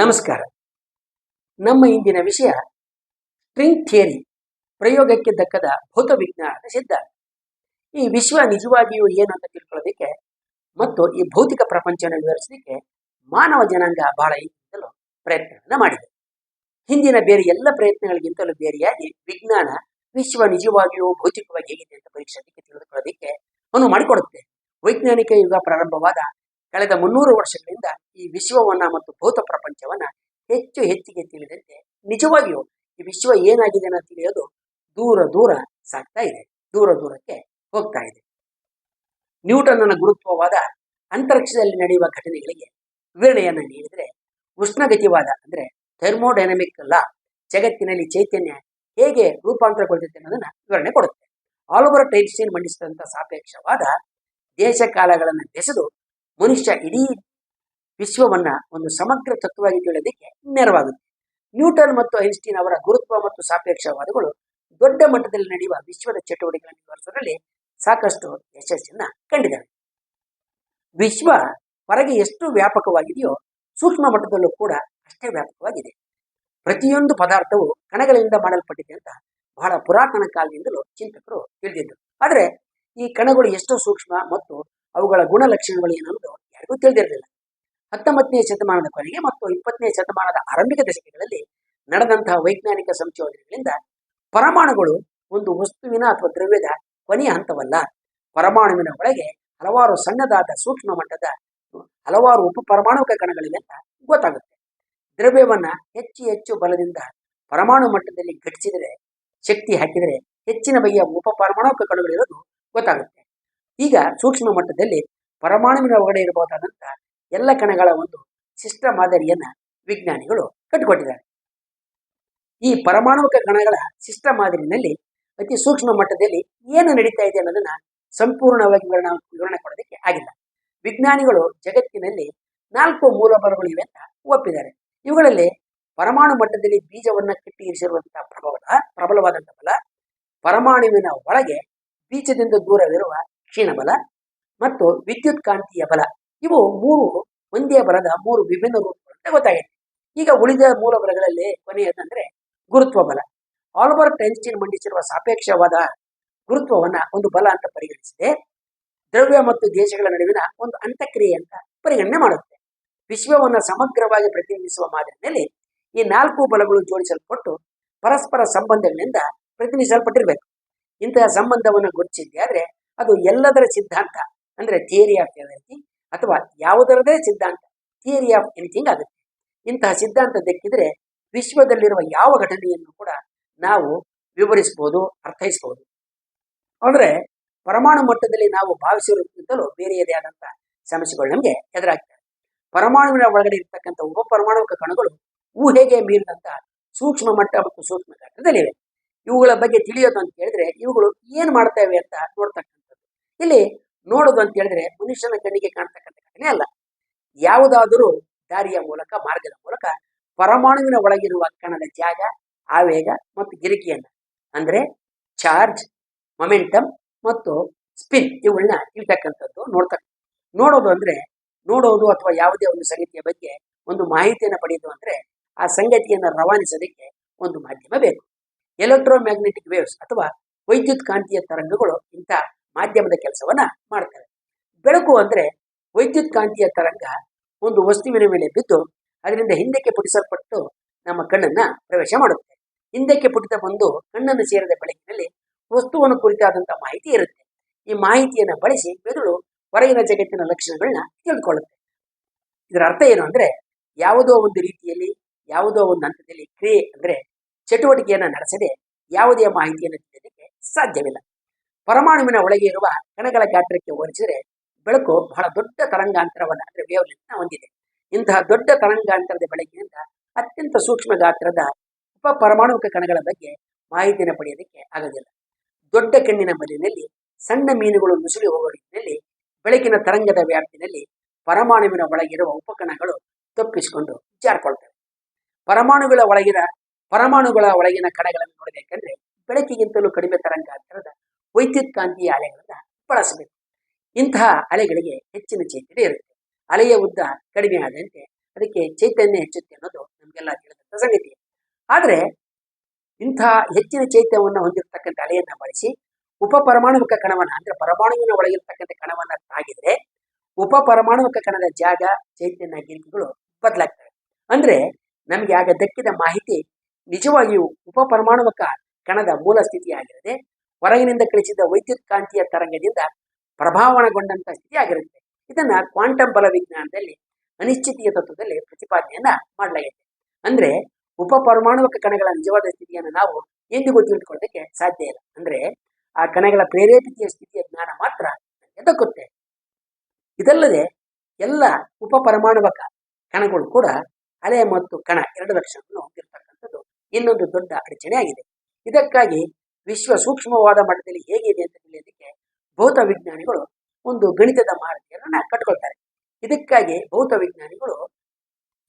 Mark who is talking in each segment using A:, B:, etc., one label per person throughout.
A: ನಮಸ್ಕಾರ. ನಮ್ಮ ಇಂದಿನ ವಿಷಯ ಸ್ಟ್ರಿಂಗ್ ಥಿಯರಿ ಪ್ರಯೋಗಕ್ಕೆ ದಕ್ಕದ ಭೌತ ವಿಜ್ಞಾನದ ಸಿದ್ಧಾಂತ ಈ ವಿಶ್ವ ನಿಜವಾಗಿಯೂ ಏನು ಅಂತ ತಿಳ್ಕೊಳ್ಳೋದಕ್ಕೆ ಮತ್ತು ಈ ಭೌತಿಕ ಪ್ರಪಂಚವನ್ನು ವಿವರಿಸಲಿಕ್ಕೆ ಮಾನವ ಜನಾಂಗ ಬಹಳ ಹಿಂದಿನಿಂದಲೂ ಪ್ರಯತ್ನವನ್ನು ಮಾಡಿದೆ. ಹಿಂದಿನ ಬೇರೆ ಎಲ್ಲ ಪ್ರಯತ್ನಗಳಿಗಿಂತಲೂ ಬೇರೆಯಾಗಿ ವಿಜ್ಞಾನ ವಿಶ್ವ ನಿಜವಾಗಿಯೂ ಭೌತಿಕವಾಗಿ ಹೇಗಿದೆ ಅಂತ ಪರೀಕ್ಷೆಗೆ ತಿಳಿದುಕೊಳ್ಳೋದಕ್ಕೆ ಅನುವು ಮಾಡಿಕೊಡುತ್ತೆ. ವೈಜ್ಞಾನಿಕ ಯುಗ ಪ್ರಾರಂಭವಾದ ಕಳೆದ ಮುನ್ನೂರು ವರ್ಷಗಳಿಂದ ಈ ವಿಶ್ವವನ್ನ ಮತ್ತು ಭೌತ ಪ್ರಪಂಚವನ್ನ ಹೆಚ್ಚು ಹೆಚ್ಚಿಗೆ ತಿಳಿದಂತೆ ನಿಜವಾಗಿಯೂ ಈ ವಿಶ್ವ ಏನಾಗಿದೆ ಅನ್ನೋ ತಿಳಿಯೋದು ದೂರ ದೂರ ಸಾಗ್ತಾ ಇದೆ. ದೂರ ದೂರಕ್ಕೆ ಹೋಗ್ತಾ ಇದೆ. ನ್ಯೂಟನ್ನ ಗುರುತ್ವವಾದ ಅಂತರಿಕ್ಷದಲ್ಲಿ ನಡೆಯುವ ಘಟನೆಗಳಿಗೆ ವಿವರಣೆಯನ್ನು ನೀಡಿದರೆ ಉಷ್ಣಗತಿವಾದ ಅಂದ್ರೆ ಥರ್ಮೋಡೈನಮಿಕ್ ಲಾ ಜಗತ್ತಿನಲ್ಲಿ ಚೈತನ್ಯ ಹೇಗೆ ರೂಪಾಂತರಗೊಳ್ಳುತ್ತೆ ಅನ್ನೋದನ್ನ ವಿವರಣೆ ಕೊಡುತ್ತೆ. ಆಲ್ ಆಲ್ಬರ್ಟ್ ಐನ್ಸ್ಟೈನ್ ಮಂಡಿಸಿದಂಥ ಸಾಪೇಕ್ಷವಾದ ದೇಶ ಕಾಲಗಳನ್ನು ಬೆಸೆದು ಮನುಷ್ಯ ಇಡೀ ವಿಶ್ವವನ್ನ ಒಂದು ಸಮಗ್ರ ತತ್ವವಾಗಿ ತಿಳಿಯೋದಕ್ಕೆ ನೆರವಾಗುತ್ತೆ. ನ್ಯೂಟನ್ ಮತ್ತು ಐನ್ಸ್ಟೀನ್ ಅವರ ಗುರುತ್ವ ಮತ್ತು ಸಾಪೇಕ್ಷವಾದಗಳು ದೊಡ್ಡ ಮಟ್ಟದಲ್ಲಿ ನಡೆಯುವ ವಿಶ್ವದ ಚಟುವಟಿಕೆಗಳನ್ನು ವಿವರಿಸುವಲ್ಲಿ ಸಾಕಷ್ಟು ಯಶಸ್ಸನ್ನ ಕಂಡಿದ್ದಾರೆ ವಿಶ್ವ ಹೊರಗೆ ಎಷ್ಟು ವ್ಯಾಪಕವಾಗಿದೆಯೋ ಸೂಕ್ಷ್ಮ ಮಟ್ಟದಲ್ಲೂ ಕೂಡ ಅಷ್ಟೇ ವ್ಯಾಪಕವಾಗಿದೆ. ಪ್ರತಿಯೊಂದು ಪದಾರ್ಥವು ಕಣಗಳಿಂದ ಮಾಡಲ್ಪಟ್ಟಿದೆ ಅಂತ ಬಹಳ ಪುರಾತನ ಕಾಲದಿಂದಲೂ ಚಿಂತಕರು ತಿಳಿದಿದ್ದರು. ಆದರೆ ಈ ಕಣಗಳು ಎಷ್ಟು ಸೂಕ್ಷ್ಮ ಮತ್ತು ಅವುಗಳ ಗುಣಲಕ್ಷಣಗಳು ಏನನ್ನೋದು ಯಾರಿಗೂ ತಿಳಿದಿರಲಿಲ್ಲ. ಹತ್ತೊಂಬತ್ತನೇ ಶತಮಾನದ ಕೊನೆಗೆ ಮತ್ತು ಇಪ್ಪತ್ತನೇ ಶತಮಾನದ ಆರಂಭಿಕ ದಶಕಗಳಲ್ಲಿ ನಡೆದಂತಹ ವೈಜ್ಞಾನಿಕ ಸಂಶೋಧನೆಗಳಿಂದ ಪರಮಾಣುಗಳು ಒಂದು ವಸ್ತುವಿನ ಅಥವಾ ದ್ರವ್ಯದ ಕೊನೆಯ ಹಂತವಲ್ಲ. ಪರಮಾಣುವಿನ ಒಳಗೆ ಹಲವಾರು ಸಣ್ಣದಾದ ಸೂಕ್ಷ್ಮ ಮಟ್ಟದ, ಹಲವಾರು ಉಪ ಪರಮಾಣುಕ ಕಣಗಳಿವೆ ಅಂತ ಗೊತ್ತಾಗುತ್ತೆ. ದ್ರವ್ಯವನ್ನ ಹೆಚ್ಚು ಹೆಚ್ಚು ಬಲದಿಂದ ಪರಮಾಣು ಮಟ್ಟದಲ್ಲಿ ಘಟಿಸಿದರೆ, ಶಕ್ತಿ ಹಾಕಿದರೆ ಹೆಚ್ಚಿನ ಬಗೆಯ ಉಪ ಪರಮಾಣುಕ ಕಣಗಳಿರೋದು ಗೊತ್ತಾಗುತ್ತೆ. ಈಗ ಸೂಕ್ಷ್ಮ ಮಟ್ಟದಲ್ಲಿ ಪರಮಾಣುವಿನ ಒಳಗಡೆ ಇರಬಹುದಾದಂತಹ ಎಲ್ಲ ಕಣಗಳ ಒಂದು ಶಿಷ್ಟ ಮಾದರಿಯನ್ನ ವಿಜ್ಞಾನಿಗಳು ಕಟ್ಟಿಕೊಟ್ಟಿದ್ದಾರೆ. ಈ ಪರಮಾಣುಕ ಕಣಗಳ ಶಿಷ್ಟ ಮಾದರಿನಲ್ಲಿ ಅತಿ ಸೂಕ್ಷ್ಮ ಮಟ್ಟದಲ್ಲಿ ಏನು ನಡೀತಾ ಇದೆ ಅನ್ನೋದನ್ನ ಸಂಪೂರ್ಣವಾಗಿ ವಿವರಣ ವಿವರಣೆ ಕೊಡೋದಕ್ಕೆ ಆಗಿಲ್ಲ. ವಿಜ್ಞಾನಿಗಳು ಜಗತ್ತಿನಲ್ಲಿ ನಾಲ್ಕು ಮೂಲಬಲಗಳು ಇವೆ ಅಂತ ಒಪ್ಪಿದ್ದಾರೆ. ಇವುಗಳಲ್ಲಿ ಪರಮಾಣು ಮಟ್ಟದಲ್ಲಿ ಬೀಜವನ್ನ ಕಟ್ಟಿ ಇರಿಸಿರುವಂತಹ ಪ್ರಬಲ ಪ್ರಬಲವಾದಂತಹ ಬಲ, ಪರಮಾಣುವಿನ ಒಳಗೆ ಬೀಜದಿಂದ ದೂರವಿರುವ ಕ್ಷೀಣಬಲ ಮತ್ತು ವಿದ್ಯುತ್ ಕಾಂತೀಯ ಬಲ. ಇವು ಮೂರು ಒಂದೇ ಬಲದ ಮೂರು ವಿಭಿನ್ನ ರೂಪಗಳಂತೆ ಗೊತ್ತಾಗಿದೆ. ಈಗ ಉಳಿದ ಮೂಲ ಬಲಗಳಲ್ಲಿ ಕೊನೆಯದಂದ್ರೆ ಗುರುತ್ವ ಬಲ. ಆಲ್ಬರ್ಟ್ ಐನ್ಸ್ಟೀನ್ ಮಂಡಿಸಿರುವ ಸಾಪೇಕ್ಷವಾದ ಗುರುತ್ವವನ್ನ ಒಂದು ಬಲ ಅಂತ ಪರಿಗಣಿಸಿದೆ. ದ್ರವ್ಯ ಮತ್ತು ದೇಶಗಳ ನಡುವಿನ ಒಂದು ಅಂತಕ್ರಿಯೆ ಅಂತ ಪರಿಗಣನೆ ಮಾಡುತ್ತೆ. ವಿಶ್ವವನ್ನ ಸಮಗ್ರವಾಗಿ ಪ್ರತಿನಿಧಿಸುವ ಮಾದರಿಯಲ್ಲಿ ಈ ನಾಲ್ಕು ಬಲಗಳು ಜೋಡಿಸಲ್ಪಟ್ಟು ಪರಸ್ಪರ ಸಂಬಂಧಗಳಿಂದ ಪ್ರತಿನಿಧಿಸಲ್ಪಟ್ಟಿರಬೇಕು. ಇಂತಹ ಸಂಬಂಧವನ್ನು ಗುರುತಿಸಿದ್ದೆ ಆದ್ರೆ ಅದು ಎಲ್ಲದರ ಸಿದ್ಧಾಂತ. ಅಂದ್ರೆ ಥಿಯರಿ ಆಫ್ ಎವ್ರಿಥಿಂಗ್ ಅಥವಾ ಯಾವುದರದೇ ಸಿದ್ಧಾಂತ. ಥಿಯರಿ ಆಫ್ ಎನಿಥಿಂಗ್ ಆಗುತ್ತೆ. ಇಂತಹ ಸಿದ್ಧಾಂತ ದಕ್ಕಿದ್ರೆ ವಿಶ್ವದಲ್ಲಿರುವ ಯಾವ ಘಟನೆಯನ್ನು ಕೂಡ ನಾವು ವಿವರಿಸಬಹುದು ಅರ್ಥೈಸಬಹುದು ಅಂದ್ರೆ ಪರಮಾಣು ಮಟ್ಟದಲ್ಲಿ ನಾವು ಭಾವಿಸಿರುವುದಕ್ಕಿಂತಲೂ ಬೇರೆಯದೇ ಆದಂತಹ ಸಮಸ್ಯೆಗಳು ನಮಗೆ ಎದುರಾಗ್ತವೆ. ಪರಮಾಣುವಿನ ಒಳಗಡೆ ಇರತಕ್ಕಂಥ ಉಪ ಪರಮಾಣು ಕಣಗಳು ಊಹೆಗೆ ಮೀರಿದಂತ ಸೂಕ್ಷ್ಮ ಮಟ್ಟ ಮತ್ತು ಸೂಕ್ಷ್ಮ ಘಟ್ಟದಲ್ಲಿವೆ. ಇವುಗಳ ಬಗ್ಗೆ ತಿಳಿಯೋದು ಅಂತ ಹೇಳಿದ್ರೆ ಇವುಗಳು ಏನ್ ಮಾಡ್ತವೆ ಅಂತ ನೋಡ್ತಕ್ಕಂಥದ್ದು. ಇಲ್ಲಿ ನೋಡೋದು ಅಂತ ಹೇಳಿದ್ರೆ ಮನುಷ್ಯನ ಕಣ್ಣಿಗೆ ಕಾಣ್ತಕ್ಕಂಥ ಘಟನೆ ಅಲ್ಲ. ಯಾವುದಾದರೂ ದಾರಿಯ ಮೂಲಕ, ಮಾರ್ಗದ ಮೂಲಕ ಪರಮಾಣುವಿನ ಒಳಗಿರುವ ಕಣದ ಜಾಗ, ಆವೇಗ ಮತ್ತು ಗಿರಿಕೆಯನ್ನ, ಅಂದ್ರೆ ಚಾರ್ಜ್, ಮೊಮೆಂಟಮ್ ಮತ್ತು ಸ್ಪಿನ್ ಇವುಗಳನ್ನ ಇರ್ತಕ್ಕಂಥದ್ದು ನೋಡ್ತಕ್ಕ ನೋಡೋದು ಅಂದ್ರೆ, ನೋಡೋದು ಅಥವಾ ಯಾವುದೇ ಒಂದು ಸಂಗತಿಯ ಬಗ್ಗೆ ಒಂದು ಮಾಹಿತಿಯನ್ನು ಪಡೆಯೋದು ಅಂದ್ರೆ ಆ ಸಂಗತಿಯನ್ನು ರವಾನಿಸೋದಕ್ಕೆ ಒಂದು ಮಾಧ್ಯಮ ಬೇಕು. ಎಲೆಕ್ಟ್ರೋ ಮ್ಯಾಗ್ನೆಟಿಕ್ ವೇವ್ಸ್ ಅಥವಾ ವೈದ್ಯುತ್ ಕಾಂತೀಯ ತರಂಗಗಳು ಇಂಥ ಮಾಧ್ಯಮದ ಕೆಲಸವನ್ನ ಮಾಡ್ತಾರೆ. ಬೆಳಕು ಅಂದ್ರೆ ವೈದ್ಯುತ್ ಕಾಂತಿಯ ತರಂಗ ಒಂದು ವಸ್ತುವಿನ ಮೇಲೆ ಬಿದ್ದು ಅದರಿಂದ ಹಿಂದಕ್ಕೆ ಪುಟಿಸಲ್ಪಟ್ಟು ನಮ್ಮ ಕಣ್ಣನ್ನ ಪ್ರವೇಶ ಮಾಡುತ್ತೆ. ಹಿಂದಕ್ಕೆ ಪುಟಿತ ಬಂದು ಕಣ್ಣನ್ನು ಸೇರಿದ ಬೆಳಕಿನಲ್ಲಿ ವಸ್ತುವನ್ನು ಕುರಿತಾದಂತಹ ಮಾಹಿತಿ ಇರುತ್ತೆ. ಈ ಮಾಹಿತಿಯನ್ನು ಬಳಸಿ ಮೆದುಳು ಹೊರಗಿನ ಜಗತ್ತಿನ ಲಕ್ಷಣಗಳನ್ನ ತಿಳಿದುಕೊಳ್ಳುತ್ತೆ ಇದರ ಅರ್ಥ ಏನು ಅಂದ್ರೆ ಯಾವುದೋ ಒಂದು ರೀತಿಯಲ್ಲಿ, ಯಾವುದೋ ಒಂದು ಹಂತದಲ್ಲಿ ಕ್ರಿಯೆ ಅಂದ್ರೆ ಚಟುವಟಿಕೆಯನ್ನ ನಡೆಸದೆ ಯಾವುದೇ ಮಾಹಿತಿಯನ್ನು ತಿಳಿಯೋದಕ್ಕೆ ಸಾಧ್ಯವಿಲ್ಲ. ಪರಮಾಣುವಿನ ಒಳಗೆ ಇರುವ ಕಣಗಳ ಗಾತ್ರಕ್ಕೆ ಹೋಲಿಸಿದರೆ ಬೆಳಕು ಬಹಳ ದೊಡ್ಡ ತರಂಗಾಂತರವನ್ನು ಅಂದ್ರೆ ವೇವ್ಲೆಂತ್ನ ಹೊಂದಿದೆ. ಇಂತಹ ದೊಡ್ಡ ತರಂಗಾಂತರದ ಬೆಳಕಿನಿಂದ ಅತ್ಯಂತ ಸೂಕ್ಷ್ಮ ಗಾತ್ರದ ಉಪ ಪರಮಾಣುವಿಕ ಕಣಗಳ ಬಗ್ಗೆ ಮಾಹಿತಿಯನ್ನು ಪಡೆಯೋದಕ್ಕೆ ಆಗೋದಿಲ್ಲ. ದೊಡ್ಡ ಕಣ್ಣಿನ ಮಲಿನಲ್ಲಿ ಸಣ್ಣ ಮೀನುಗಳು ನುಸುಳಿ ಹೋಗುವ ರೀತಿಯಲ್ಲಿ ಬೆಳಕಿನ ತರಂಗದ ವ್ಯಾಪ್ತಿನಲ್ಲಿ ಪರಮಾಣುವಿನ ಒಳಗಿರುವ ಉಪಕಣಗಳು ತಪ್ಪಿಸಿಕೊಂಡು ಜಾರ್ಕೊಳ್ತವೆ. ಪರಮಾಣುಗಳ ಒಳಗಿನ ಪರಮಾಣುಗಳ ಒಳಗಿನ ಕಣಗಳನ್ನು ನೋಡಬೇಕಂದ್ರೆ ಬೆಳಕಿಗಿಂತಲೂ ಕಡಿಮೆ ತರಂಗಾಂತರದ ವೈದ್ಯುತ್ ಅಲೆಗಳನ್ನು ಬಳಸಬೇಕು. ಇಂತಹ ಅಲೆಗಳಿಗೆ ಹೆಚ್ಚಿನ ಚೈತನ್ಯ ಇರುತ್ತೆ. ಅಲೆಯ ಉದ್ದ ಕಡಿಮೆ ಆದಂತೆ ಅದಕ್ಕೆ ಚೈತನ್ಯ ಹೆಚ್ಚುತ್ತೆ ಅನ್ನೋದು ನಮಗೆಲ್ಲ ತಿಳಿದಂಥ ಸಂಗತಿ. ಆದರೆ ಇಂಥ ಹೆಚ್ಚಿನ ಚೈತನ್ಯವನ್ನು ಹೊಂದಿರತಕ್ಕಂಥ ಅಲೆಯನ್ನ ಬಳಸಿ ಉಪ ಪರಮಾಣುವಿಕ ಕಣವನ್ನ ಅಂದ್ರೆ ಪರಮಾಣುವಿನ ಒಳಗಿರ್ತಕ್ಕಂಥ ಕಣವನ್ನ ತಾಗಿದ್ರೆ ಉಪ ಪರಮಾಣುವಿಕ ಕಣದ ಜಾಗ, ಚೈತನ್ಯ, ಗಿರಿಕೆಗಳು ಬದಲಾಗ್ತವೆ. ಅಂದ್ರೆ ನಮಗೆ ಆಗ ದಕ್ಕಿದ ಮಾಹಿತಿ ನಿಜವಾಗಿಯೂ ಉಪ ಪರಮಾಣುವಿಕ ಕಣದ ಮೂಲ ಸ್ಥಿತಿಯಾಗಿರದೆ ಹೊರಗಿನಿಂದ ಕಳಿಸಿದ ವೈದ್ಯುತ್ ಕಾಂತೀಯ ತರಂಗದಿಂದ ಪ್ರಭಾವಣಗೊಂಡಂತ ಸ್ಥಿತಿ ಆಗಿರುತ್ತೆ ಇದನ್ನ ಕ್ವಾಂಟಮ್ ಬಲ ವಿಜ್ಞಾನದಲ್ಲಿ ಅನಿಶ್ಚಿತೀಯ ತತ್ವದಲ್ಲಿ ಪ್ರತಿಪಾದನೆಯನ್ನ ಮಾಡಲಾಗಿದೆ. ಅಂದ್ರೆ ಉಪ ಪರಮಾಣುವಕ ಕಣಗಳ ನಿಜವಾದ ಸ್ಥಿತಿಯನ್ನು ನಾವು ಎಂದಿಗೂ ತಿಳಿದುಕೊಳ್ಳೋದಕ್ಕೆ ಸಾಧ್ಯ ಇಲ್ಲ. ಅಂದ್ರೆ ಆ ಕಣಗಳ ಪ್ರೇರೇಪಿತೆಯ ಸ್ಥಿತಿಯ ಜ್ಞಾನ ಮಾತ್ರ ಎದಕ್ಕುತ್ತೆ ಇದಲ್ಲದೆ ಎಲ್ಲ ಉಪ ಪರಮಾಣುವಕ ಕಣಗಳು ಕೂಡ ಅಲೆ ಮತ್ತು ಕಣ ಎರಡು ಲಕ್ಷಣವನ್ನು ಹೊಂದಿರತಕ್ಕಂಥದ್ದು ಇನ್ನೊಂದು ದೊಡ್ಡ ಅಡಚಣೆ ಆಗಿದೆ ಇದಕ್ಕಾಗಿ ವಿಶ್ವ ಸೂಕ್ಷ್ಮವಾದ ಮಟ್ಟದಲ್ಲಿ ಹೇಗಿದೆ ಅಂತ ತಿಳಿಯೋದಕ್ಕೆ ಭೌತ ವಿಜ್ಞಾನಿಗಳು ಒಂದು ಗಣಿತದ ಮಾದರಿಯನ್ನ ಕಟ್ಕೊಳ್ತಾರೆ. ಇದಕ್ಕಾಗಿ ಭೌತ ವಿಜ್ಞಾನಿಗಳು,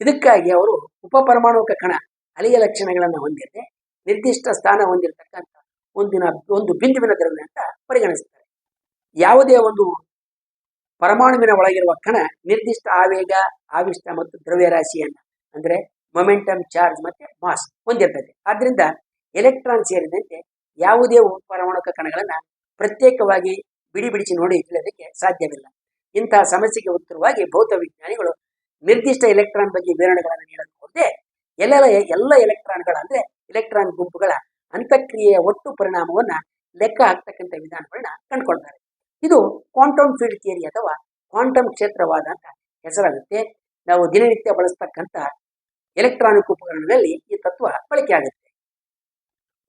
A: ಇದಕ್ಕಾಗಿ ಅವರು ಉಪ ಪರಮಾಣುವಿಕ ಕಣ, ಅಲೆಯ ಲಕ್ಷಣಗಳನ್ನು ಹೊಂದಿರದೆ, ನಿರ್ದಿಷ್ಟ ಸ್ಥಾನ ಹೊಂದಿರತಕ್ಕಂಥ ಒಂದಿನ, ಒಂದು ಬಿಂದುವಿನ ದ್ರವ್ಯ ಅಂತ ಪರಿಗಣಿಸ್ತಾರೆ. ಯಾವುದೇ ಒಂದು ಪರಮಾಣುವಿನ ಒಳಗಿರುವ ಕಣ ನಿರ್ದಿಷ್ಟ ಆವೇಗ, ಆವಿಷ್ಟ ಮತ್ತು ದ್ರವ್ಯರಾಶಿಯನ್ನ ಅಂದ್ರೆ ಮೊಮೆಂಟಮ್ ಚಾರ್ಜ್ ಮತ್ತೆ ಮಾಸ್ ಹೊಂದಿರ್ತದೆ. ಆದ್ರಿಂದ ಎಲೆಕ್ಟ್ರಾನ್ ಸೇರಿದಂತೆ ಯಾವುದೇ ಪರಮಾಣುಕ ಕಣಗಳನ್ನ ಪ್ರತ್ಯೇಕವಾಗಿ ಬಿಡಿ ಬಿಡಿಸಿ ನೋಡಿ ತಿಳಿಯೋದಕ್ಕೆ ಸಾಧ್ಯವಿಲ್ಲ. ಇಂತಹ ಸಮಸ್ಯೆಗೆ ಉತ್ತರವಾಗಿ ಭೌತ ವಿಜ್ಞಾನಿಗಳು ನಿರ್ದಿಷ್ಟ ಎಲೆಕ್ಟ್ರಾನ್ ಬಗ್ಗೆ ವಿವರಣೆಗಳನ್ನು ನೀಡಲು ಹೋದೆ ಎಲ್ಲ ಎಲ್ಲ ಎಲೆಕ್ಟ್ರಾನ್ಗಳ ಅಂದ್ರೆ ಎಲೆಕ್ಟ್ರಾನ್ ಗುಂಪುಗಳ ಅಂತಕ್ರಿಯೆಯ ಒಟ್ಟು ಪರಿಣಾಮವನ್ನ ಲೆಕ್ಕ ಹಾಕ್ತಕ್ಕಂಥ ವಿಧಾನಗಳನ್ನ ಕಂಡುಕೊಳ್ತಾರೆ ಇದು ಕ್ವಾಂಟಮ್ ಫೀಲ್ಡ್ ಥಿಯರಿ ಅಥವಾ ಕ್ವಾಂಟಮ್ ಕ್ಷೇತ್ರವಾದ ಅಂತ ಹೆಸರಾಗುತ್ತೆ. ನಾವು ದಿನನಿತ್ಯ ಬಳಸ್ತಕ್ಕಂಥ ಎಲೆಕ್ಟ್ರಾನಿಕ್ ಉಪಕರಣಗಳಲ್ಲಿ ಈ ತತ್ವ ಬಳಕೆ ಆಗುತ್ತೆ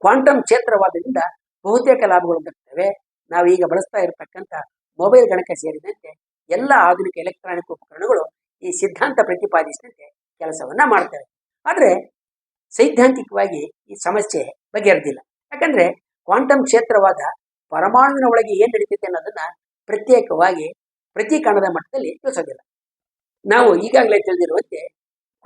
A: ಕ್ವಾಂಟಮ್ ಕ್ಷೇತ್ರವಾದದಿಂದ ಬಹುತೇಕ ಲಾಭಗಳು ಬರ್ತವೆ. ನಾವು ಈಗ ಬಳಸ್ತಾ ಇರತಕ್ಕಂಥ ಮೊಬೈಲ್ ಗಣಕ ಸೇರಿದಂತೆ ಎಲ್ಲ ಆಧುನಿಕ ಎಲೆಕ್ಟ್ರಾನಿಕ್ ಉಪಕರಣಗಳು ಈ ಸಿದ್ಧಾಂತ ಪ್ರತಿಪಾದಿಸಿದಂತೆ ಕೆಲಸವನ್ನ ಮಾಡ್ತವೆ. ಆದರೆ ಸೈದ್ಧಾಂತಿಕವಾಗಿ ಈ ಸಮಸ್ಯೆ ಬಗೆಹರಿದಿಲ್ಲ. ಯಾಕಂದ್ರೆ ಕ್ವಾಂಟಮ್ ಕ್ಷೇತ್ರವಾದ ಪರಮಾಣುವಿನ ಒಳಗೆ ಏನ್ ನಡೀತೈತೆ ಅನ್ನೋದನ್ನ ಪ್ರತ್ಯೇಕವಾಗಿ ಪ್ರತಿ ಕಣದ ಮಟ್ಟದಲ್ಲಿ ತಿಳಿಸೋದಿಲ್ಲ. ನಾವು ಈಗಾಗಲೇ ತಿಳಿದಿರುವಂತೆ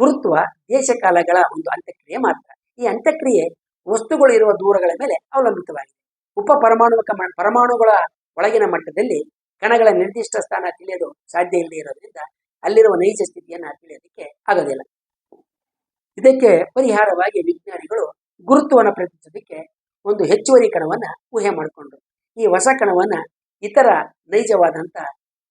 A: ಗುರುತ್ವ ದೇಶಕಾಲಗಳ ಒಂದು ಅಂತ್ಯಕ್ರಿಯೆ ಮಾತ್ರ. ಈ ಅಂತಕ್ರಿಯೆ ವಸ್ತುಗಳು ಇರುವ ದೂರಗಳ ಮೇಲೆ ಅವಲಂಬಿತವಾಗಿದೆ. ಉಪ ಪರಮಾಣು ಮ- ಪರಮಾಣುಗಳ ಒಳಗಿನ ಮಟ್ಟದಲ್ಲಿ ಕಣಗಳ ನಿರ್ದಿಷ್ಟ ಸ್ಥಾನ ತಿಳಿಯೋದು ಸಾಧ್ಯ ಇಲ್ಲದೆ ಇರೋದ್ರಿಂದ ಅಲ್ಲಿರುವ ನೈಜ ಸ್ಥಿತಿಯನ್ನು ತಿಳಿಯೋದಕ್ಕೆ ಆಗೋದಿಲ್ಲ. ಇದಕ್ಕೆ ಪರಿಹಾರವಾಗಿ ವಿಜ್ಞಾನಿಗಳು ಗುರುತ್ವವನ್ನು ಪ್ರಯತ್ನಿಸೋದಕ್ಕೆ ಒಂದು ಹೆಚ್ಚುವರಿ ಕಣವನ್ನ ಊಹೆ ಮಾಡಿಕೊಂಡ್ರು. ಈ ಹೊಸ ಕಣವನ್ನ ಇತರ ನೈಜವಾದಂಥ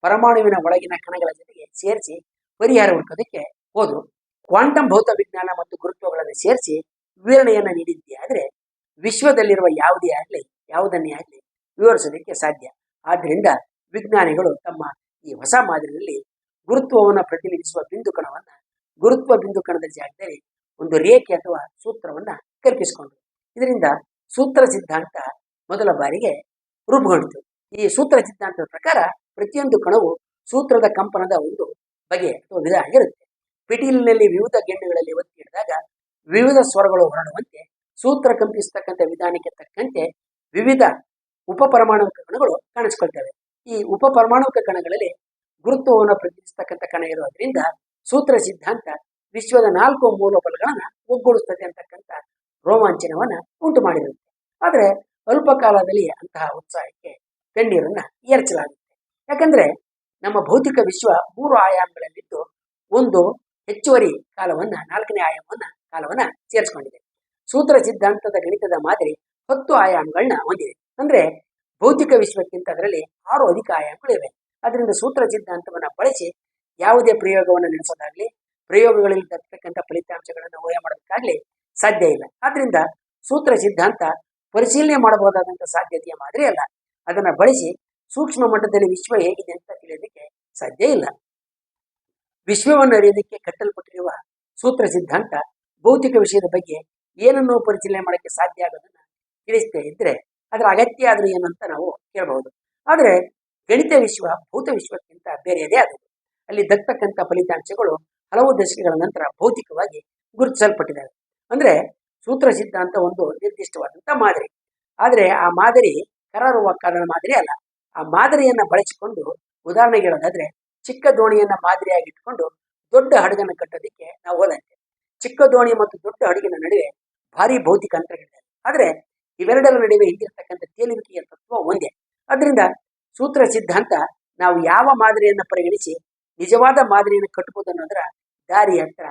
A: ಪರಮಾಣುವಿನ ಒಳಗಿನ ಕಣಗಳ ಜೊತೆಗೆ ಸೇರಿಸಿ ಪರಿಹಾರ ಹುಡುಕೋದಕ್ಕೆ ಹೋದರು. ಕ್ವಾಂಟಮ್ ಭೌತ ವಿಜ್ಞಾನ ಮತ್ತು ಗುರುತ್ವಗಳನ್ನು ಸೇರಿಸಿ ವಿವರಣೆಯನ್ನ ನೀಡಿದ್ದೀಯ ಆದ್ರೆ ವಿಶ್ವದಲ್ಲಿರುವ ಯಾವುದೇ ಆಗಲಿ, ಯಾವುದನ್ನೇ ಆಗಲಿ ವಿವರಿಸೋದಕ್ಕೆ ಸಾಧ್ಯ. ಆದ್ರಿಂದ ವಿಜ್ಞಾನಿಗಳು ತಮ್ಮ ಈ ಹೊಸ ಮಾದರಿಯಲ್ಲಿ ಗುರುತ್ವವನ್ನು ಪ್ರತಿನಿಧಿಸುವ ಬಿಂದು ಕಣವನ್ನ, ಗುರುತ್ವ ಬಿಂದು ಕಣದ ಜಾಗದಲ್ಲಿ ಒಂದು ರೇಖೆ ಅಥವಾ ಸೂತ್ರವನ್ನ ಕಲ್ಪಿಸಿಕೊಂಡ್ರು. ಇದರಿಂದ ಸೂತ್ರ ಸಿದ್ಧಾಂತ ಮೊದಲ ಬಾರಿಗೆ ರೂಪುಗೊಂಡಿತು. ಈ ಸೂತ್ರ ಸಿದ್ಧಾಂತದ ಪ್ರಕಾರ ಪ್ರತಿಯೊಂದು ಕಣವು ಸೂತ್ರದ ಕಂಪನದ ಒಂದು ಬಗೆ ಅಥವಾ ವಿಧ ಆಗಿರುತ್ತೆ. ಪಿಟೀಲಿನಲ್ಲಿ ವಿವಿಧ ಗೆಣ್ಣುಗಳಲ್ಲಿ ವಿವಿಧ ಸ್ವರಗಳು ಹೊರಡುವಂತೆ, ಸೂತ್ರ ಕಂಪಿಸತಕ್ಕಂಥ ವಿಧಾನಕ್ಕೆ ತಕ್ಕಂತೆ ವಿವಿಧ ಉಪಪರಮಾಣುವಿಕ ಕಣಗಳು ಕಾಣಿಸ್ಕೊಳ್ತವೆ. ಈ ಉಪಪರಮಾಣುವಿಕ ಕಣಗಳಲ್ಲಿ ಗುರುತ್ವವನ್ನು ಪ್ರತಿನಿಧಿಸ್ತಕ್ಕಂಥ ಕಣ ಇರೋದ್ರಿಂದ ಸೂತ್ರ ಸಿದ್ಧಾಂತ ವಿಶ್ವದ ನಾಲ್ಕು ಮೂಲ ಬಲಗಳನ್ನು ಒಗ್ಗೂಡಿಸ್ತದೆ ಅಂತಕ್ಕಂಥ ರೋಮಾಂಚನವನ್ನ ಉಂಟು ಮಾಡಿರುತ್ತೆ. ಆದರೆ ಅಲ್ಪ ಕಾಲದಲ್ಲಿ ಅಂತಹ ಉತ್ಸಾಹಕ್ಕೆ ಗಣ್ಯರನ್ನ ಏರ್ಚಲಾಗುತ್ತೆ ಯಾಕಂದ್ರೆ ನಮ್ಮ ಭೌತಿಕ ವಿಶ್ವ ಮೂರು ಆಯಾಮಗಳಲ್ಲಿದ್ದು, ಒಂದು ಹೆಚ್ಚುವರಿ ಕಾಲವನ್ನ, ನಾಲ್ಕನೇ ಆಯಾಮವನ್ನ ಕಾಲವನ್ನ ಸೇರಿಸ್ಕೊಂಡಿದೆ. ಸೂತ್ರ ಸಿದ್ಧಾಂತದ ಗಣಿತದ ಮಾದರಿ ಹತ್ತು ಆಯಾಮಗಳನ್ನ ಹೊಂದಿದೆ. ಅಂದ್ರೆ ಭೌತಿಕ ವಿಶ್ವಕ್ಕಿಂತ ಅದರಲ್ಲಿ ಆರು ಅಧಿಕ ಆಯಾಮಗಳಿವೆ ಅದರಿಂದ ಸೂತ್ರ ಸಿದ್ಧಾಂತವನ್ನ ಬಳಸಿ ಯಾವುದೇ ಪ್ರಯೋಗವನ್ನು ನಡೆಸೋದಾಗ್ಲಿ, ಪ್ರಯೋಗಗಳಲ್ಲಿ ತರ್ತಕ್ಕಂಥ ಫಲಿತಾಂಶಗಳನ್ನು ಊಹೆ ಮಾಡೋದಕ್ಕಾಗ್ಲಿ ಸಾಧ್ಯ ಇಲ್ಲ. ಆದ್ರಿಂದ ಸೂತ್ರ ಸಿದ್ಧಾಂತ ಪರಿಶೀಲನೆ ಮಾಡಬಹುದಾದಂಥ ಸಾಧ್ಯತೆಯ ಮಾದರಿ ಅಲ್ಲ. ಅದನ್ನ ಬಳಸಿ ಸೂಕ್ಷ್ಮ ಮಟ್ಟದಲ್ಲಿ ವಿಶ್ವ ಹೇಗಿದೆ ಅಂತ ತಿಳಿಯೋದಕ್ಕೆ ಸಾಧ್ಯ ಇಲ್ಲ. ವಿಶ್ವವನ್ನು ಅರಿಯೋದಕ್ಕೆ ಕಟ್ಟಲ್ಪಟ್ಟಿರುವ ಸೂತ್ರ ಸಿದ್ಧಾಂತ ಭೌತಿಕ ವಿಷಯದ ಬಗ್ಗೆ ಏನನ್ನು ಪರಿಶೀಲನೆ ಮಾಡೋಕ್ಕೆ ಸಾಧ್ಯ ಆಗೋದನ್ನ ತಿಳಿಸ್ತೇ ಇದ್ರೆ ಅದರ ಅಗತ್ಯ ಆದ್ರೂ ಏನಂತ ನಾವು ಕೇಳಬಹುದು. ಆದರೆ ಗಣಿತ ವಿಶ್ವ, ಭೌತ ವಿಶ್ವಕ್ಕಿಂತ ಬೇರೆಯದೇ ಆದದ್ದು. ಅಲ್ಲಿ ದಕ್ಕತಕ್ಕಂಥ ಫಲಿತಾಂಶಗಳು ಹಲವು ದಶಕಗಳ ನಂತರ ಭೌತಿಕವಾಗಿ ಗುರುತಿಸಲ್ಪಟ್ಟಿದ್ದಾವೆ. ಅಂದ್ರೆ ಸೂತ್ರ ಸಿದ್ಧಾಂತ ಒಂದು ನಿರ್ದಿಷ್ಟವಾದಂಥ ಮಾದರಿ. ಆದರೆ ಆ ಮಾದರಿ ಕರಾರುವಾಕ್ಕಾದ ಮಾದರಿ ಅಲ್ಲ. ಆ ಮಾದರಿಯನ್ನ ಬಳಸಿಕೊಂಡು ಉದಾಹರಣೆಗೆ ಹೇಳೋದಾದ್ರೆ ಚಿಕ್ಕ ದೋಣಿಯನ್ನ ಮಾದರಿಯಾಗಿ ಇಟ್ಕೊಂಡು ದೊಡ್ಡ ಹಡಗನ್ನು ಕಟ್ಟೋದಕ್ಕೆ ನಾವು ಹೋದಂತೆ. ಚಿಕ್ಕ ದೋಣಿ ಮತ್ತು ದೊಡ್ಡ ಹಡಗಿನ ನಡುವೆ ಭಾರಿ ಭೌತಿಕ ಅಂತರಗಳಿದೆ ಆದರೆ ಇವೆರಡರ ನಡುವೆ ಹಿಂದಿರತಕ್ಕಂಥ ತೇಲುವಿಕೆಯ ತತ್ವ ಒಂದೇ. ಅದರಿಂದ ಸೂತ್ರ ಸಿದ್ಧಾಂತ ನಾವು ಯಾವ ಮಾದರಿಯನ್ನು ಪರಿಗಣಿಸಿ ನಿಜವಾದ ಮಾದರಿಯನ್ನು ಕಟ್ಟಬಹುದು ಅನ್ನೋದರ ದಾರಿ ಹತ್ರ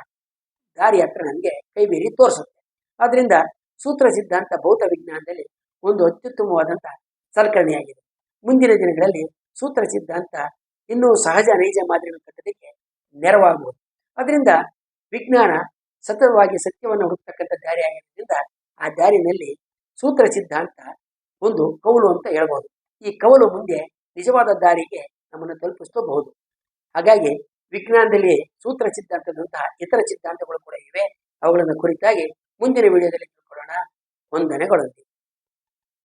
A: ದಾರಿ ಹತ್ರ ನಮಗೆ ಕೈ ಬೀರಿ ತೋರಿಸುತ್ತೆ. ಆದ್ರಿಂದ ಸೂತ್ರ ಸಿದ್ಧಾಂತ ಭೌತ ವಿಜ್ಞಾನದಲ್ಲಿ ಒಂದು ಅತ್ಯುತ್ತಮವಾದಂಥ ಸಲಕರಣೆಯಾಗಿದೆ. ಮುಂದಿನ ದಿನಗಳಲ್ಲಿ ಸೂತ್ರ ಸಿದ್ಧಾಂತ ಇನ್ನೂ ಸಹಜ ನೈಜ ಮಾದರಿಗಳನ್ನು ಕಟ್ಟೋದಕ್ಕೆ ನೆರವಾಗುವುದು. ಅದರಿಂದ ವಿಜ್ಞಾನ ಸತತವಾಗಿ ಸತ್ಯವನ್ನು ಹುಡುಕ್ತಕ್ಕಂಥ ದಾರಿ ಆಗಿರೋದ್ರಿಂದ ಆ ದಾರಿನಲ್ಲಿ ಸೂತ್ರ ಸಿದ್ಧಾಂತ ಒಂದು ಕವಲು ಅಂತ ಹೇಳ್ಬೋದು. ಈ ಕವಲು ಮುಂದೆ ನಿಜವಾದ ದಾರಿಗೆ ನಮ್ಮನ್ನು ತಲುಪಿಸಬಹುದು ಹಾಗಾಗಿ ವಿಜ್ಞಾನದಲ್ಲಿ ಸೂತ್ರ ಸಿದ್ಧಾಂತದಂತಹ ಇತರ ಸಿದ್ಧಾಂತಗಳು ಕೂಡ ಇವೆ. ಅವುಗಳನ್ನು ಕುರಿತಾಗಿ ಮುಂದಿನ ವಿಡಿಯೋದಲ್ಲಿ ತಿಳ್ಕೊಳ್ಳೋಣ. ವಂದನೆಗಳೊಂದಿಗೆ